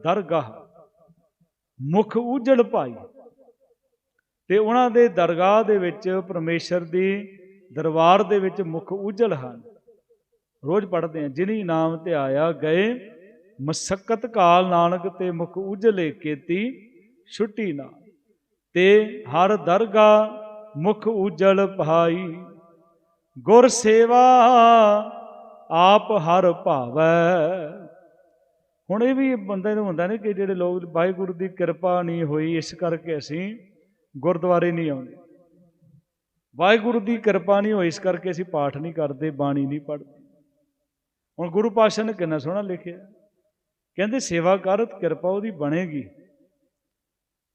ਦਰਗਾਹ ਮੁਖ ਉਜਲ ਭਾਈ। ਤੇ ਉਹਨਾਂ ਦੇ ਦਰਗਾਹ ਦੇ ਵਿੱਚ ਪਰਮੇਸ਼ਰ ਦੀ ਦਰਬਾਰ ਦੇ ਵਿੱਚ ਮੁਖ ਉਜਲ ਹਨ। ਰੋਜ਼ ਪੜ੍ਹਦੇ ਆ, ਜਿਨੀ ਨਾਮ ਤੇ ਆਇਆ ਗਏ ਮਸਕਤ ਕਾਲ ਨਾਨਕ ਤੇ ਮੁਖ ਉਜਲੇ ਕੀਤੀ ਛੁੱਟੀ ਨਾ। ਤੇ ਹਰ ਦਰਗਾ ਮੁਖ ਉਜਲ ਭਾਈ ਗੁਰ ਸੇਵਾ ਆਪ ਹਰ ਭਾਵੈ। ਹੁਣ ਇਹ ਵੀ ਬੰਦੇ ਨੂੰ ਹੁੰਦਾ ਨੇ ਕਿ ਜਿਹੜੇ ਲੋਕ ਵਾਹਿਗੁਰੂ ਦੀ ਕਿਰਪਾ ਨਹੀਂ ਹੋਈ, ਇਸ ਕਰਕੇ ਅਸੀਂ ਗੁਰਦੁਆਰੇ ਨਹੀਂ ਆਉਂਦੇ। ਵਾਹਿਗੁਰੂ ਦੀ ਕਿਰਪਾ ਨਹੀਂ ਹੋਈ, ਇਸ ਕਰਕੇ ਅਸੀਂ ਪਾਠ ਨਹੀਂ ਕਰਦੇ, ਬਾਣੀ ਨਹੀਂ ਪੜ੍ਹਦੇ। ਹੁਣ ਗੁਰੂ ਪਾਤਸ਼ਾਹ ਨੇ ਕਿੰਨਾ ਸੋਹਣਾ ਲਿਖਿਆ। ਕਹਿੰਦੇ, ਸੇਵਾ ਕਰ, ਕਿਰਪਾ ਉਹਦੀ ਬਣੇਗੀ।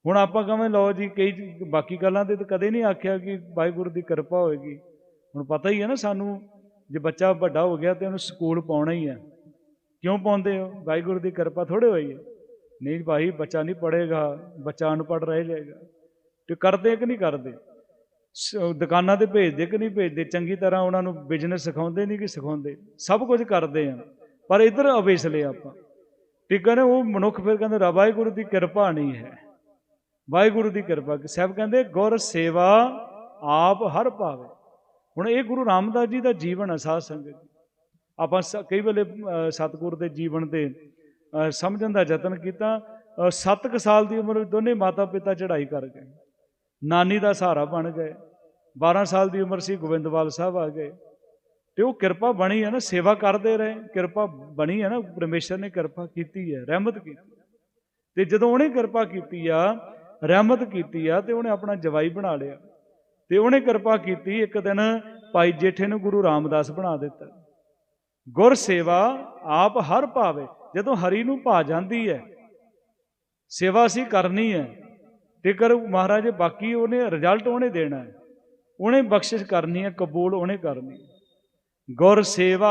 ਹੁਣ ਆਪਾਂ ਕਵੇਂ ਲਓ ਜੀ, ਕਈ ਬਾਕੀ ਗੱਲਾਂ ਤੇ ਤਾਂ ਕਦੇ ਨਹੀਂ ਆਖਿਆ ਕਿ ਵਾਹਿਗੁਰੂ ਦੀ ਕਿਰਪਾ ਹੋਏਗੀ। ਹੁਣ ਪਤਾ ਹੀ ਹੈ ਨਾ ਸਾਨੂੰ, ਜੇ ਬੱਚਾ ਵੱਡਾ ਹੋ ਗਿਆ ਤੇ ਉਹਨੂੰ ਸਕੂਲ ਪਾਉਣਾ ਹੀ ਹੈ। ਕਿਉਂ ਪਾਉਂਦੇ ਹੋ? ਵਾਹਿਗੁਰੂ ਦੀ ਕਿਰਪਾ ਥੋੜੇ ਹੋਈ ਹੈ। ਨਹੀਂ ਭਾਈ, ਬੱਚਾ ਨਹੀਂ ਪੜ੍ਹੇਗਾ, ਬੱਚਾ ਅਨਪੜ੍ਹ ਰਹਿ ਜਾਏਗਾ। ਤੇ ਕਰਦੇ ਕਿ ਨਹੀਂ ਕਰਦੇ? ਸ- ਦੁਕਾਨਾਂ ਤੇ ਭੇਜਦੇ ਕਿ ਨਹੀਂ ਭੇਜਦੇ? ਚੰਗੀ ਤਰ੍ਹਾਂ ਉਹਨਾਂ ਨੂੰ ਬਿਜ਼ਨਸ ਸਿਖਾਉਂਦੇ ਨਹੀਂ ਕਿ ਸਿਖਾਉਂਦੇ? ਸਭ ਕੁਝ ਕਰਦੇ ਆ। ਪਰ ਇਧਰ ਅਵੇਸਲੇ ਆਪਾਂ। ਠੀਕ ਕਹਿੰਦੇ ਉਹ ਮਨੁੱਖ ਫਿਰ ਕਹਿੰਦੇ ਰਾ ਵਾਹਿਗੁਰੂ ਦੀ ਕਿਰਪਾ ਨਹੀਂ ਹੈ। ਵਾਹਿਗੁਰੂ ਦੀ ਕਿਰਪਾ ਸਾਹਿਬ ਕਹਿੰਦੇ ਗੁਰ ਸੇਵਾ ਆਪ ਹਰ ਭਾਵੇ। ਹੁਣ ਇਹ ਗੁਰੂ ਰਾਮਦਾਸ ਜੀ ਦਾ ਜੀਵਨ ਹੈ ਸਾਧ ਸੰਗਤ ਆਪਾਂ ਸ- ਕਈ ਵੇਲੇ ਅ, ਸਤਿਗੁਰ ਦੇ ਜੀਵਨ ਤੇ ਸਮਝਣ ਦਾ ਯਤਨ ਕੀਤਾ। 7 ਸਾਲ ਦੀ ਉਮਰ ਵਿੱਚ ਦੋਨੇ ਮਾਤਾ ਪਿਤਾ ਚੜ੍ਹਾਈ ਕਰ ਗਏ। ਨਾਨੀ ਦਾ ਸਹਾਰਾ ਬਣ ਗਏ। 12 ਸਾਲ ਦੀ ਉਮਰ ਸੀ ਗੋਬਿੰਦਵਾਲ ਸਾਹਿਬ ਆ ਗਏ। ਤੇ ਉਹ ਕਿਰਪਾ ਬਣੀ ਹੈ ਨਾ, ਸੇਵਾ ਕਰਦੇ ਰਹੇ, ਕਿਰਪਾ ਬਣੀ ਹੈ ਨਾ, ਪਰਮੇਸ਼ਰ ਨੇ ਕਿਰਪਾ ਕੀਤੀ ਹੈ, ਰਹਿਮਤ ਕੀਤੀ ਤੇ ਜਦੋਂ ਉਹਨੇ ਕਿਰਪਾ ਕੀਤੀ ਆ, ਰਹਿਮਤ ਕੀਤੀ ਆ, ਤੇ ਉਹਨੇ ਆਪਣਾ ਜਵਾਈ ਬਣਾ ਲਿਆ। ਤੇ ਉਹਨੇ ਕਿਰਪਾ ਕੀਤੀ, ਇੱਕ ਦਿਨ ਭਾਈ ਜੇਠੇ ਨੂੰ ਗੁਰੂ ਰਾਮਦਾਸ ਬਣਾ ਦਿੱਤਾ। ਗੁਰ ਸੇਵਾ ਆਪ ਹਰ ਭਾਵੇ, ਜਦੋਂ ਹਰੀ ਨੂੰ ਭਾ ਜਾਂਦੀ ਹੈ, ਸੇਵਾ ਅਸੀਂ ਕਰਨੀ ਹੈ। ਤੇ ਕਰ ਮਹਾਰਾਜ, ਬਾਕੀ ਉਹਨੇ ਰਿਜ਼ਲਟ ਉਹਨੇ ਦੇਣਾ ਹੈ। ਉਹਨੇ ਬਖਸ਼ਿਸ਼ ਕਰਨੀ ਹੈ, ਕਬੂਲ ਉਹਨੇ ਕਰਨੀ ਹੈ। ਗੁਰ ਸੇਵਾ,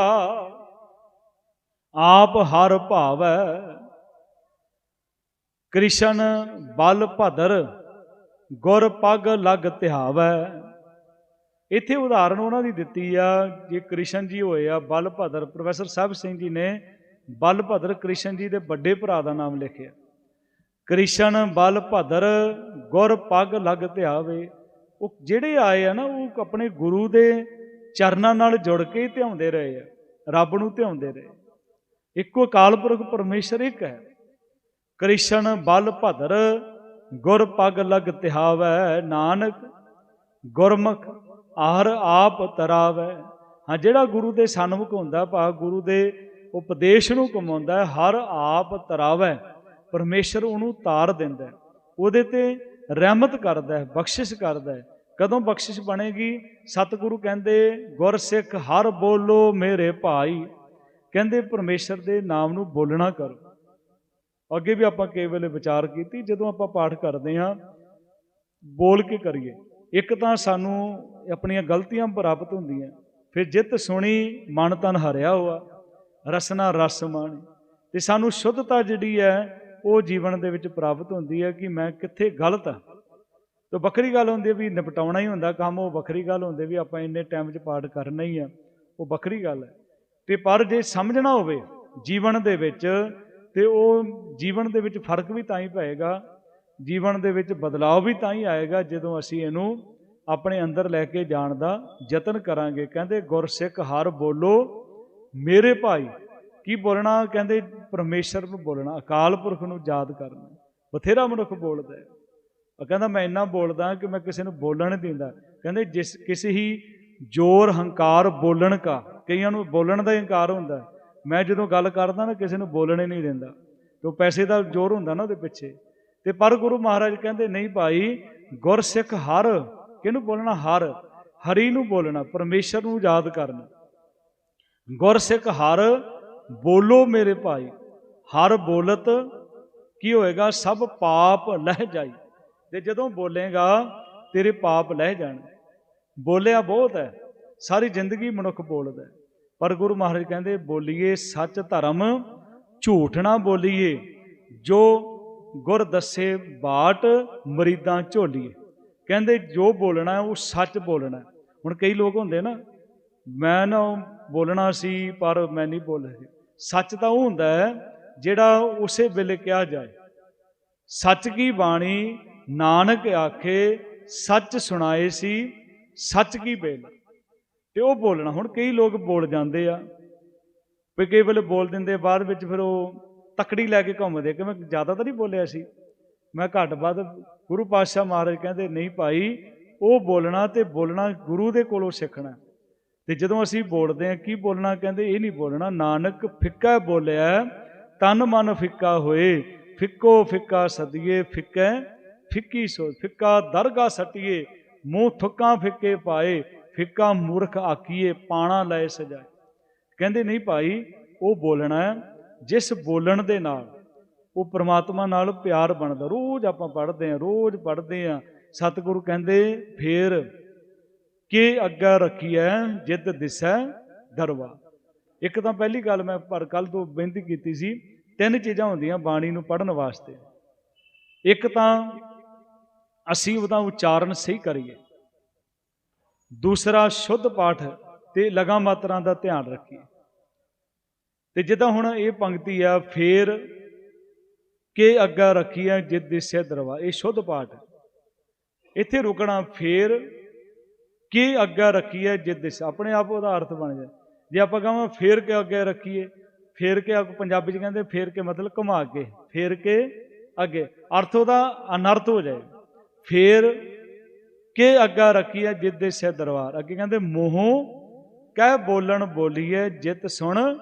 ਆਪ ਹਰ ਭਾਵੈ। ਕ੍ਰਿਸ਼ਨ ਬਲ ਭਦਰ, ਗੁਰ ਪਗ ਲਗ ਧਿਆਵੈ। ਇੱਥੇ ਉਦਾਹਰਨ ਉਹਨਾਂ ਦੀ ਦਿੱਤੀ ਆ, ਜੇ ਕ੍ਰਿਸ਼ਨ ਜੀ ਹੋਏ ਆ, ਬਲ ਭਦਰ। ਪ੍ਰੋਫੈਸਰ ਸਾਹਿਬ ਸਿੰਘ ਜੀ ਨੇ ਬਲ ਭਦਰ ਕ੍ਰਿਸ਼ਨ ਜੀ ਦੇ ਵੱਡੇ ਭਰਾ ਦਾ ਨਾਮ ਲਿਖਿਆ। ਕ੍ਰਿਸ਼ਨ ਬਲ ਭਦਰ, ਗੁਰ ਪਗ ਲਗ ਧਿਆਵੇ। ਉਹ ਜਿਹੜੇ ਆਏ ਆ ਨਾ, ਉਹ ਆਪਣੇ ਗੁਰੂ ਦੇ ਚਰਨਾਂ ਨਾਲ ਜੁੜ ਕੇ ਹੀ ਧਿਆਉਂਦੇ ਰਹੇ ਆ, ਰੱਬ ਨੂੰ ਧਿਆਉਂਦੇ ਰਹੇ। ਇੱਕੋ ਅਕਾਲ ਪੁਰਖ ਪਰਮੇਸ਼ਰ ਇੱਕ ਹੈ। ਕ੍ਰਿਸ਼ਨ ਬਲ ਭਦਰ, ਗੁਰ ਪਗ ਲਗ ਤਿਹਾਵੈ ਨਾਨਕ, ਗੁਰਮੁਖ ਆਹਰ ਆਪ ਤਰਾਵੈ। ਹਾਂ, ਜਿਹੜਾ ਗੁਰੂ ਦੇ ਸਨਮੁਖ ਹੁੰਦਾ ਭਾ ਗੁਰੂ ਦੇ ਉਪਦੇਸ਼ ਨੂੰ ਕਮਾਉਂਦਾ ਹਰ ਆਪ ਤਰਾਵੈ। ਪਰਮੇਸ਼ਰ ਉਹਨੂੰ ਤਾਰ ਦਿੰਦਾ ਉਹਦੇ ਤੇ ਰਹਿਮਤ ਕਰਦਾ ਹੈ, ਬਖਸ਼ਿਸ਼ ਕਰਦਾ ਹੈ। ਕਦੋਂ ਬਖਸ਼ਿਸ਼ ਬਣੇਗੀ? ਸਤਿਗੁਰੂ ਕਹਿੰਦੇ ਗੁਰਸਿੱਖ ਹਰ ਬੋਲੋ ਮੇਰੇ ਭਾਈ। ਕਹਿੰਦੇ, ਪਰਮੇਸ਼ਰ ਦੇ ਨਾਮ ਨੂੰ ਬੋਲਣਾ ਕਰੋ। ਅੱਗੇ ਵੀ ਆਪਾਂ ਕਈ ਵੇਲੇ ਵਿਚਾਰ ਕੀਤੀ, ਜਦੋਂ ਆਪਾਂ ਪਾਠ ਕਰਦੇ ਹਾਂ, ਬੋਲ ਕੇ ਕਰੀਏ। ਇੱਕ ਤਾਂ ਸਾਨੂੰ ਆਪਣੀਆਂ ਗਲਤੀਆਂ ਪ੍ਰਾਪਤ ਹੁੰਦੀਆਂ। ਫਿਰ ਜਿੱਤ ਸੁਣੀ, ਮਨ ਤਨ ਹਰਿਆ ਹੋਆ। ਰਸਨਾ ਰਸ ਮਾਣੀ। ਤੇ ਸਾਨੂੰ ਸ਼ੁੱਧਤਾ ਜਿਹੜੀ ਹੈ, ਉਹ ਜੀਵਨ ਦੇ ਵਿੱਚ ਪ੍ਰਾਪਤ ਹੁੰਦੀ ਹੈ ਕਿ ਮੈਂ ਕਿੱਥੇ ਗਲਤ ਹਾਂ। ਤਾਂ ਵੱਖਰੀ ਗੱਲ ਹੁੰਦੀ ਹੈ ਵੀ ਨਿਪਟਾਉਣਾ ਹੀ ਹੁੰਦਾ ਕੰਮ, ਉਹ ਵੱਖਰੀ ਗੱਲ ਹੁੰਦੀ ਵੀ ਆਪਾਂ ਇੰਨੇ ਟਾਈਮ 'ਚ ਪਾਠ ਕਰਨਾ ਹੀ ਆ ਉਹ ਵੱਖਰੀ ਗੱਲ ਹੈ। ਤੇ ਪਰ ਜੇ ਸਮਝਣਾ ਹੋਵੇ ਜੀਵਨ ਦੇ ਵਿੱਚ, ਤੇ ਉਹ ਜੀਵਨ ਦੇ ਵਿੱਚ ਫ਼ਰਕ ਵੀ ਤਾਂ ਹੀ ਪਏਗਾ, ਜੀਵਨ ਦੇ ਵਿੱਚ ਬਦਲਾਅ ਵੀ ਤਾਂ ਹੀ ਆਏਗਾ ਜਦੋਂ ਅਸੀਂ ਇਹਨੂੰ ਆਪਣੇ ਅੰਦਰ ਲੈ ਕੇ ਜਾਣ ਦਾ ਯਤਨ ਕਰਾਂਗੇ। ਕਹਿੰਦੇ ਗੁਰਸਿੱਖ ਹਰ ਬੋਲੋ, ਮੇਰੇ ਭਾਈ। ਕੀ ਬੋਲਣਾ? ਕਹਿੰਦੇ, ਪਰਮੇਸ਼ਰ ਨੂੰ ਬੋਲਣਾ, ਅਕਾਲ ਪੁਰਖ ਨੂੰ ਯਾਦ ਕਰਨਾ। ਬਥੇਰਾ ਮਨੁੱਖ ਬੋਲਦਾ ਹੈ। ਉਹ ਕਹਿੰਦਾ ਮੈਂ ਇੰਨਾ ਬੋਲਦਾ ਕਿ ਮੈਂ ਕਿਸੇ ਨੂੰ ਬੋਲਣ ਨਹੀਂ ਦਿੰਦਾ। ਕਹਿੰਦੇ ਜਿਸ ਕਿਸੇ ਹੀ ਜ਼ੋਰ, ਹੰਕਾਰ ਬੋਲਣ ਕਾ, ਕਈਆਂ ਨੂੰ ਬੋਲਣ ਦਾ ਹੀ ਹੰਕਾਰ ਹੁੰਦਾ। ਮੈਂ ਜਦੋਂ ਗੱਲ ਕਰਦਾ ਨਾ, ਕਿਸੇ ਨੂੰ ਬੋਲਣ ਹੀ ਨਹੀਂ ਦਿੰਦਾ। ਤੇ ਪੈਸੇ ਦਾ ਜ਼ੋਰ ਹੁੰਦਾ ਨਾ ਉਹਦੇ ਪਿੱਛੇ। ਤੇ ਪਰ ਗੁਰੂ ਮਹਾਰਾਜ ਕਹਿੰਦੇ, ਨਹੀਂ ਭਾਈ ਗੁਰਸਿੱਖ ਹਰ, ਕਿਹਨੂੰ ਬੋਲਣਾ? ਹਰ, ਹਰੀ ਨੂੰ ਬੋਲਣਾ, ਪਰਮੇਸ਼ਰ ਨੂੰ ਯਾਦ ਕਰਨਾ। ਗੁਰਸਿੱਖ ਹਰ, ਬੋਲੋ ਮੇਰੇ ਭਾਈ। ਹਰ ਬੋਲਤ, ਕੀ ਹੋਏਗਾ? ਸਭ ਪਾਪ ਲਹਿ ਜਾਈ। ਤੇ ਜਦੋਂ ਬੋਲੇਗਾ, ਤੇਰੇ ਪਾਪ ਲਹਿ ਜਾਣ। ਬੋਲਿਆ ਬਹੁਤ ਹੈ, ਸਾਰੀ ਜ਼ਿੰਦਗੀ ਮਨੁੱਖ ਬੋਲਦਾ ਪਰ ਗੁਰੂ ਮਹਾਰਾਜ ਕਹਿੰਦੇ, ਬੋਲੀਏ ਸੱਚ ਧਰਮ, ਝੂਠ ਨਾ ਬੋਲੀਏ। ਜੋ ਗੁਰ ਦੱਸੇ ਬਾਟ, ਮਰੀਦਾਂ ਝੋਲੀਏ। ਕਹਿੰਦੇ, ਜੋ ਬੋਲਣਾ ਉਹ ਸੱਚ ਬੋਲਣਾ ਹੁਣ ਕਈ ਲੋਕ ਹੁੰਦੇ ਨਾ, ਮੈਂ ਨਾ ਬੋਲਣਾ ਸੀ, ਪਰ ਮੈਂ ਨਹੀਂ ਬੋਲਿਆ ਸੱਚ ਤਾਂ ਉਹ ਹੁੰਦਾ ਹੈ, ਜਿਹੜਾ ਉਸੇ ਵੇਲੇ ਕਿਹਾ ਜਾਏ। ਸੱਚ ਕੀ ਬਾਣੀ ਨਾਨਕ ਆਖੇ, ਸੱਚ ਸੁਣਾਏ ਸੀ, ਸੱਚ ਕੀ ਬੇਲ? ਤੇ ਉਹ ਬੋਲਣਾ, ਹੁਣ ਕਈ ਲੋਕ ਬੋਲ ਜਾਂਦੇ ਆ, ਵੀ ਕਈ ਵੇਲੇ ਬੋਲ ਦਿੰਦੇ, ਬਾਅਦ ਵਿੱਚ ਫਿਰ ਉਹ ਤਕੜੀ ਲੈ ਕੇ ਘੁੰਮਦੇ ਕਿ ਮੈਂ ਜ਼ਿਆਦਾ ਤਾਂ ਨਹੀਂ ਬੋਲਿਆ ਸੀ। ਮੈਂ ਘੱਟ ਵੱਧ ਗੁਰੂ ਪਾਤਸ਼ਾਹ ਮਹਾਰਾਜ ਕਹਿੰਦੇ, ਨਹੀਂ ਭਾਈ, ਉਹ ਬੋਲਣਾ ਤੇ ਬੋਲਣਾ ਗੁਰੂ ਦੇ ਕੋਲੋਂ ਸਿੱਖਣਾ ਤੇ ਜਦੋਂ ਅਸੀਂ ਬੋਲਦੇ ਹਾਂ ਕੀ ਬੋਲਣਾ ਕਹਿੰਦੇ, ਇਹ ਨਹੀਂ ਬੋਲਣਾ, ਨਾਨਕ ਫਿੱਕਾ ਬੋਲਿਆ, ਤਨ ਮਨ ਫਿੱਕਾ ਹੋਏ, ਫਿੱਕੋ ਫਿੱਕਾ ਸਦੀਏ, ਫਿੱਕੈ ਫਿੱਕੀ ਸੋ, ਫਿੱਕਾ ਦਰਗਾ ਸਟੀਏ, ਮੂੰਹ ਥੁੱਕਾਂ ਫਿੱਕੇ ਪਾਏ, ਫਿੱਕਾ ਮੂਰਖ ਆਕੀਏ ਪਾਣਾ ਲਏ ਸਜਾਏ। ਕਹਿੰਦੇ, ਨਹੀਂ ਭਾਈ, ਉਹ ਬੋਲਣਾ ਜਿਸ ਬੋਲਣ ਦੇ ਨਾਲ ਉਹ ਪ੍ਰਮਾਤਮਾ ਨਾਲ ਪਿਆਰ ਬਣਦਾ, ਰੋਜ਼ ਆਪਾਂ ਪੜ੍ਹਦੇ ਹਾਂ, ਰੋਜ਼ ਪੜ੍ਹਦੇ ਹਾਂ, ਸਤਿਗੁਰੂ ਕਹਿੰਦੇ, ਫੇਰ ਕਿ ਅੱਗਾ ਰੱਖੀਐ ਜਿੱਦ ਦਿਸੈ ਦਰਵਾ ਇੱਕ ਤਾਂ ਪਹਿਲੀ ਗੱਲ ਮੈਂ ਪਰ ਕੱਲ ਤੋਂ ਬੇਨਤੀ ਕੀਤੀ ਸੀ, ਤਿੰਨ ਚੀਜ਼ਾਂ ਹੁੰਦੀਆਂ ਬਾਣੀ ਨੂੰ ਪੜ੍ਹਨ ਵਾਸਤੇ। ਇੱਕ ਤਾਂ ਅਸੀਂ ਉਹਦਾ ਉਚਾਰਨ ਸਹੀ ਕਰੀਏ। ਦੂਸਰਾ ਸ਼ੁੱਧ ਪਾਠ ਤੇ ਲਗਾ ਮਾਤਰਾ ਦਾ ਧਿਆਨ ਰੱਖੀਏ। ਤੇ ਜਿੱਦਾਂ ਹੁਣ ਇਹ ਪੰਕਤੀ ਆ, ਫੇਰ ਕਿ ਅੱਗਾ ਰੱਖੀਐ ਜਿੱਦ ਦਿਸੈ ਦਰਵਾ। ਇਹ ਸ਼ੁੱਧ ਪਾਠ ਇੱਥੇ ਰੁਕਣਾ, ਫੇਰ ਕਿ ਅੱਗਾ ਰੱਖੀਏ ਜਿੱਦ ਦਿਸ ਆਪਣੇ ਆਪ ਉਹਦਾ ਅਰਥ ਬਣ ਜਾਏ। ਜੇ ਆਪਾਂ ਕਹਾਂ ਫੇਰ ਕੇ ਅੱਗੇ ਰੱਖੀਏ, ਫੇਰ ਕੇ ਆਪ ਪੰਜਾਬੀ ਚ ਕਹਿੰਦੇ ਫੇਰ ਕੇ ਮਤਲਬ ਘੁਮਾ ਕੇ, ਫੇਰ ਕੇ ਅੱਗੇ। ਅਰਥ ਉਹਦਾ ਅਨਰਥ ਹੋ ਜਾਏ ਫੇਰ ਕਿ ਅੱਗਾ ਰੱਖੀਏ ਦੇ ਸਿਰ ਦਰਬਾਰ। ਅੱਗੇ ਕਹਿੰਦੇ, ਮੂੰਹੋਂ ਕਹਿ ਬੋਲਣ ਬੋਲੀਏ, ਜਿਤ ਸੁਣ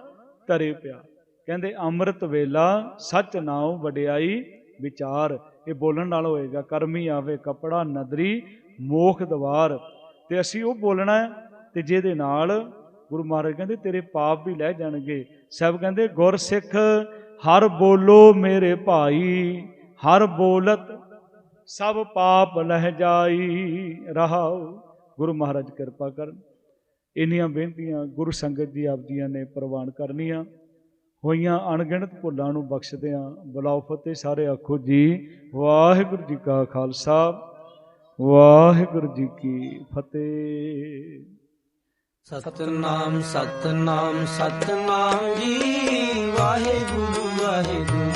ਤਰੇ ਪਿਆ ਕਹਿੰਦੇ, ਅੰਮ੍ਰਿਤ ਵੇਲਾ, ਸੱਚ ਨਾਉ ਵਡਿਆਈ ਵਿਚਾਰ। ਇਹ ਬੋਲਣ ਨਾਲ ਹੋਏਗਾ, ਕਰਮੀ ਆਵੇ ਕਪੜਾ ਨਦਰੀ, ਮੋਖ ਦਵਾਰ। ਤੇ ਅਸੀਂ ਉਹ ਬੋਲਣਾ ਹੈ, ਤੇ ਜਿਹਦੇ ਨਾਲ ਗੁਰੂ ਮਹਾਰਾਜ ਕਹਿੰਦੇ, ਤੇਰੇ ਪਾਪ ਵੀ ਲੈ ਜਾਣਗੇ। ਸਭ ਕਹਿੰਦੇ ਗੁਰ ਸਿੱਖ ਹਰ ਬੋਲੋ ਮੇਰੇ ਭਾਈ, ਹਰ ਬੋਲਤ ਸਭ ਪਾਪ ਲਹਿ ਜਾਈ ਰਹਾਉ। ਗੁਰੂ ਮਹਾਰਾਜ ਕਿਰਪਾ ਕਰਨ। ਇੰਨੀਆਂ ਬੇਨਤੀਆਂ ਗੁਰੂ ਸੰਗਤ ਜੀ ਆਪ ਜੀਆਂ ਨੇ ਪ੍ਰਵਾਨ ਕਰਨੀਆਂ। ਹੋਈਆਂ ਅਣਗਿਣਤ ਭੁੱਲਾਂ ਨੂੰ ਬਖਸ਼ਦਿਆਂ ਬੁਲਾਓ ਫਤਿਹ ਸਾਰੇ ਆਖੋ ਜੀ। ਵਾਹਿਗੁਰੂ ਜੀ ਕਾ ਖਾਲਸਾ, ਵਾਹਿਗੁਰੂ ਜੀ ਕੀ ਫਤਿਹ। ਸਤਨਾਮ ਸਤਨਾਮ ਸਤਨਾਮ ਜੀ। ਵਾਹਿਗੁਰੂ ਵਾਹਿਗੁਰੂ।